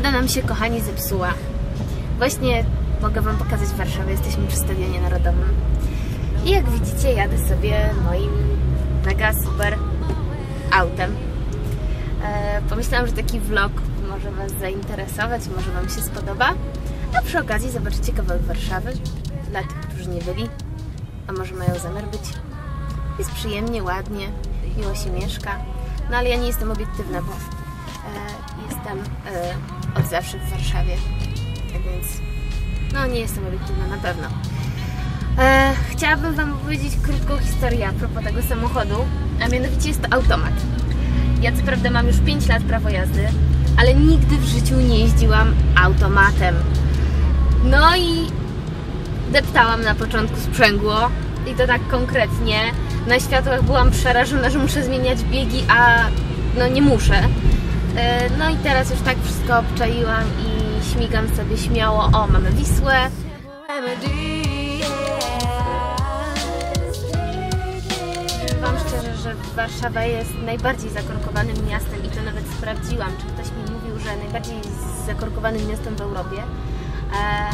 nam się, kochani, zepsuła. Właśnie mogę Wam pokazać Warszawę, jesteśmy przy Stadionie Narodowym. I jak widzicie, jadę sobie moim mega super autem. E, pomyślałam, że taki vlog może Was zainteresować, może Wam się spodoba. A przy okazji zobaczycie kawałek Warszawy dla tych, którzy nie byli, a może mają zamiar być. Jest przyjemnie, ładnie, miło się mieszka. No ale ja nie jestem obiektywna, bo jestem e, od zawsze w Warszawie. Tak więc no nie jestem obiektywna na pewno. E, chciałabym Wam opowiedzieć krótką historię a propos tego samochodu, a mianowicie jest to automat. Ja co prawda mam już 5 lat prawo jazdy, ale nigdy w życiu nie jeździłam automatem. No i deptałam na początku sprzęgło i to tak konkretnie. Na światłach byłam przerażona, że muszę zmieniać biegi, a no nie muszę. E, No i teraz już tak wszystko obczaiłam i śmigam sobie śmiało. O, mamy Wisłę. Wam szczerze, że Warszawa jest najbardziej zakorkowanym miastem i to nawet sprawdziłam, czy ktoś mi mówił, że najbardziej zakorkowanym miastem w Europie. E,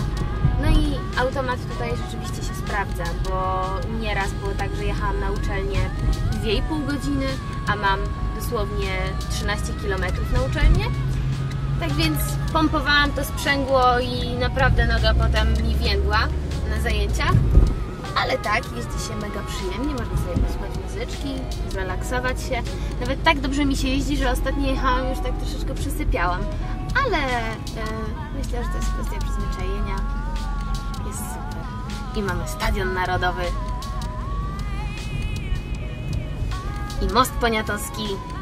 No i automat tutaj rzeczywiście się sprawdza, bo nieraz było tak, że jechałam na uczelnię 2,5 godziny, a mam dosłownie 13 km na uczelnię. Tak więc pompowałam to sprzęgło i naprawdę noga potem mi więdła na zajęciach. Ale tak, jeździ się mega przyjemnie, można sobie posłuchać muzyczki, zrelaksować się. Nawet tak dobrze mi się jeździ, że ostatnio jechałam już tak troszeczkę przysypiałam. Ale e, myślę, że to jest kwestia przyzwyczajenia. Jest super. I mamy Stadion Narodowy. I Most Poniatowski.